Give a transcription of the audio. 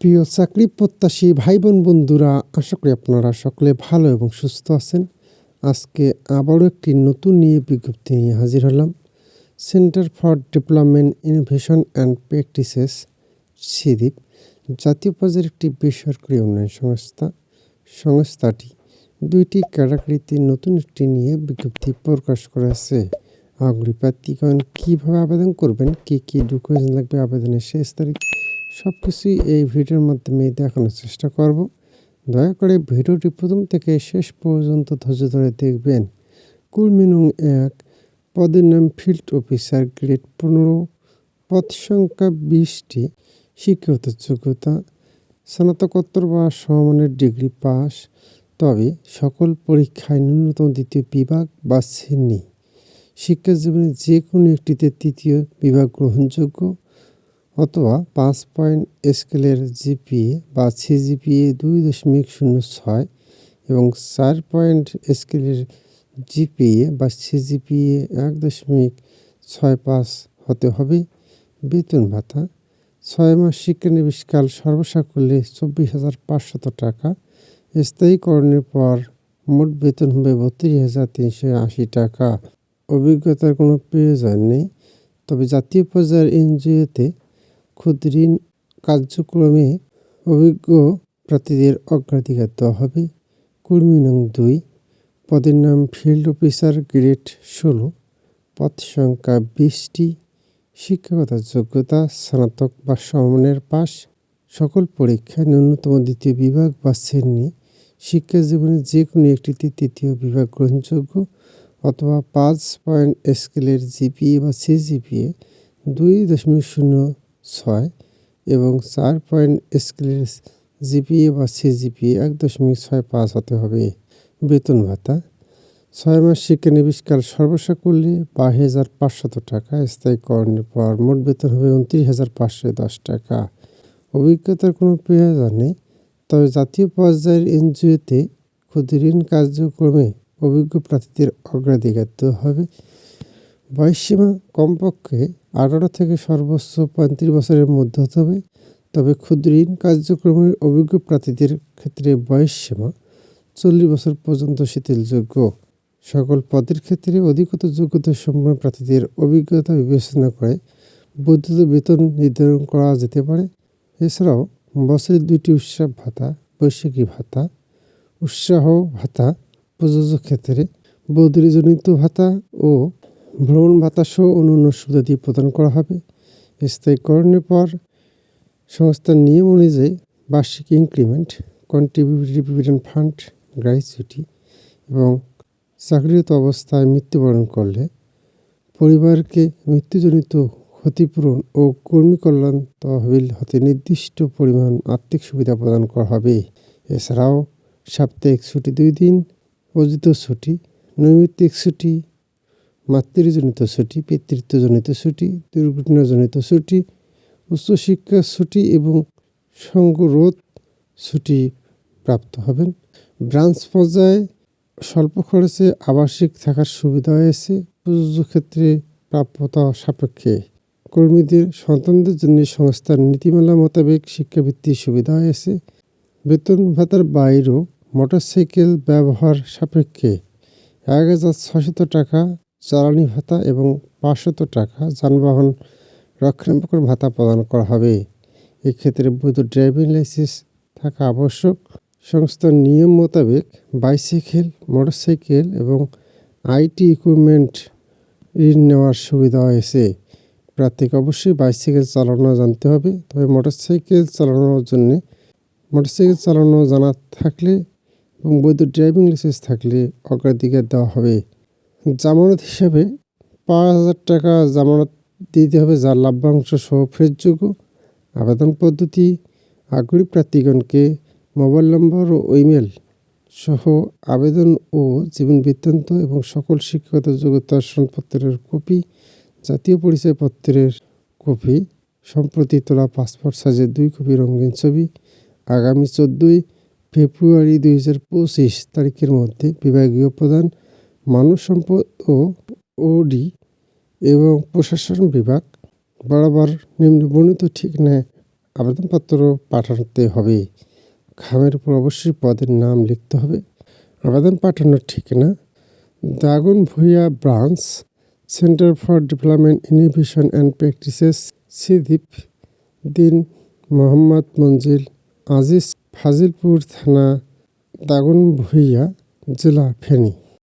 প্রিয় চাকরি প্রত্যাশী ভাই বোন বন্ধুরা, আশা করি আপনারা সকলে ভালো এবং সুস্থ আছেন। আজকে আবারও একটি নতুন নিয়ে বিজ্ঞপ্তি নিয়ে হাজির হলাম। Centre for development innovation and practices CDIP জাতীয় পর্যায়ের একটি বেসরকারি উন্নয়ন সংস্থা, সংস্থাটি দুইটি ক্যাটাগরিতে নতুন একটি নিয়ে বিজ্ঞপ্তি প্রকাশ করেছে। আগ্রহী প্রার্থীগণ, কীভাবে আবেদন করবেন? কী কী ডকুমেন্টস লাগবে? আবেদনের শেষ তারিখ সব কিছুই এই ভিডিওর মাধ্যমে দেখানোর চেষ্টা করব। দয়া করে ভিডিওটি প্রথম থেকে শেষ পর্যন্ত ধৈর্য ধরে দেখবেন। কুলমিনুং এক, পদের নাম ফিল্ড অফিসার গ্রেড পনেরো, পদ সংখ্যা বিশটি শিক্ষাগত যোগ্যতা, স্নাতকোত্তর বা সমমানের ডিগ্রি পাস, তবে সকল পরীক্ষায় ন্যূনতম দ্বিতীয় বিভাগ বা শ্রেণি। শিক্ষা জীবনে যে কোনো একটিতে তৃতীয় বিভাগ গ্রহণযোগ্য অথবা পাঁচ পয়েন্ট স্কেলের জিপিএ বা সিজিপিএ দুই দশমিক শূন্য ছয় এবং চার পয়েন্ট স্কেলের জিপিএ বা সিজিপিএ এক দশমিক ছয় পাঁচ হতে হবে। বেতন ভাতা, ছয় মাস শিক্ষানবিশকাল সর্বসা করলে চব্বিশ হাজার পাঁচশত টাকা। স্থায়ীকরণের পর মোট বেতন হবে বত্রিশ হাজার তিনশো আশি টাকা। অভিজ্ঞতার কোনো প্রয়োজন নেই। তবে জাতীয় পর্যায়ের এনজিওতে ক্ষুদ্রঋণ কার্যক্রমে অভিজ্ঞ প্রার্থীদের অগ্রাধিকার দেওয়া হবে। কর্মী নং দুই, পদের নাম ফিল্ড অফিসার গ্রেড ষোলো, পদ সংখ্যা বিশটি, শিক্ষাগত যোগ্যতা, স্নাতক বা সমমানের পাস সকল পরীক্ষায় ন্যূনতম দ্বিতীয় বিভাগ বা শ্রেণি, শিক্ষা জীবনে যে কোনো একটিতে তৃতীয় বিভাগ গ্রহণযোগ্য অথবা পাঁচ পয়েন্ট স্কেলের জিপিএ বা সিজিপিএ, দুই দশমিক শূন্য ছয় এবং চার পয়েন্ট স্কেলের জিপিএ বা সিজিপিএ এক দশমিক ছয় পাঁচ হতে হবে বেতন ভাতা। ছয় মাস শিক্ষানবিশকাল সর্বসা করলে বারো হাজার পাঁচশত টাকা স্থায়ীকরণের পর মোট বেতন হবে উনত্রিশ হাজার পাঁচশো দশ টাকা। অভিজ্ঞতার কোনো প্রয়োজন নেই, তবে জাতীয় পর্যায়ের এনজিওতে ক্ষুদ্রঋণ কার্যক্রমে অভিজ্ঞ প্রার্থীদের অগ্রাধিকার দেওয়া হবে। বয়সসীমা কমপক্ষে আঠারো থেকে সর্বোচ্চ পঁয়ত্রিশ বছরের মধ্যে হতে হবে। তবে ক্ষুদ্র ঋণ কার্যক্রমের অভিজ্ঞ প্রার্থীদের ক্ষেত্রে বয়সসীমা চল্লিশ বছর পর্যন্ত শিথিলযোগ্য। সকল পদের ক্ষেত্রে অধিকত যোগ্যতা সম্পন্ন প্রার্থীদের অভিজ্ঞতা বিবেচনা করে বৈদ্যুত বেতন নির্ধারণ করা যেতে পারে। এছাড়াও বছরের দুইটি উৎসব ভাতা বৈশাখী ভাতা, উৎসাহ ভাতা প্রযোজ্য ক্ষেত্রে বদলিজনিত ভাতা ও ভ্রমণ ভাতা সহ অন্যান্য সুবিধাদি প্রদান করা হবে। স্থায়ীকরণের পর সংস্থার নিয়ম অনুযায়ী বার্ষিক ইনক্রিমেন্ট কন্ট্রিবিউটিভ ফান্ড গ্র্যাচুইটি এবং চাকরিরত অবস্থায় মৃত্যুবরণ করলে পরিবারকে মৃত্যুজনিত ক্ষতিপূরণ ও কর্মী কল্যাণ তহবিল হতে নির্দিষ্ট পরিমাণ আর্থিক সুবিধা প্রদান করা হবে। এছাড়াও সাপ্তাহিক ছুটি দুই দিন অর্জিত ছুটি, নৈমিত্তিক ছুটি মাতৃজনিত ছুটি, পিতৃত্বজনিত ছুটি, দুর্ঘটনাজনিত ছুটি উচ্চশিক্ষার ছুটি এবং সঙ্গরোধ ছুটি প্রাপ্ত হবেন। ব্রাঞ্চ পর্যায়ে স্বল্প খরচে আবাসিক থাকার সুবিধা হয়েছে। প্রযোজ্য ক্ষেত্রে প্রাপ্যতা সাপেক্ষে কর্মীদের সন্তানদের জন্য সংস্থার নীতিমালা মোতাবেক শিক্ষাবৃত্তির সুবিধা হয়েছে। বেতন ভাতার বাইরেও মোটরসাইকেল ব্যবহার সাপেক্ষে এক হাজার ছশত টাকা জ্বালানি ভাতা এবং পাঁচশত টাকা যানবাহন রক্ষণাবেক্ষণ ভাতা প্রদান করা হবে। এক্ষেত্রে বৈধ ড্রাইভিং লাইসেন্স থাকা আবশ্যক। সংস্থার নিয়ম মোতাবেক বাইসাইকেল, মোটরসাইকেল এবং আইটি ইকুইপমেন্ট ঋণ নেওয়ার সুবিধা হয়েছে প্রার্থীকে অবশ্যই বাইসাইকেল চালানো জানতে হবে, তবে মোটরসাইকেল চালানোর জন্যে মোটরসাইকেল চালানো জানা থাকলে এবং বৈধ ড্রাইভিং লাইসেন্স থাকলে অগ্রাধিকার দেওয়া হবে। জামানত হিসেবে পাঁচ হাজার টাকা জামানত দিতে হবে যার লাভ্যাংশ সহ ফেরতযোগ্য আবেদন পদ্ধতি, আগ্রহী প্রার্থীগণকে মোবাইল নম্বর ও ইমেল সহ আবেদন ও জীবন বৃত্তান্ত এবং সকল শিক্ষাগত যোগ্যতা সনদপত্রের কপি, জাতীয় পরিচয়পত্রের কপি সম্প্রতি তোলা পাসপোর্ট সাইজের দুই কপি রঙিন ছবি আগামী চোদ্দোই ফেব্রুয়ারি দুই হাজার পঁচিশ তারিখের মধ্যে বিভাগীয় প্রধান মানব সম্পদ ও ওডি এবং প্রশাসন বিভাগ বরাবর নিম্ন বর্ণিত ঠিকানায় আবেদনপত্র পাঠাতে হবে। খামের উপর অবশ্যই পদের নাম লিখতে হবে। আবেদন পাঠানোর ঠিকানা Dagan Bhuiyan branch, centre for development innovation and practices CDIP দিন মোহাম্মদ মঞ্জিল, আজিজ ফাজিলপুর থানা, দাগন ভূঁইয়া, জেলা ফেনী।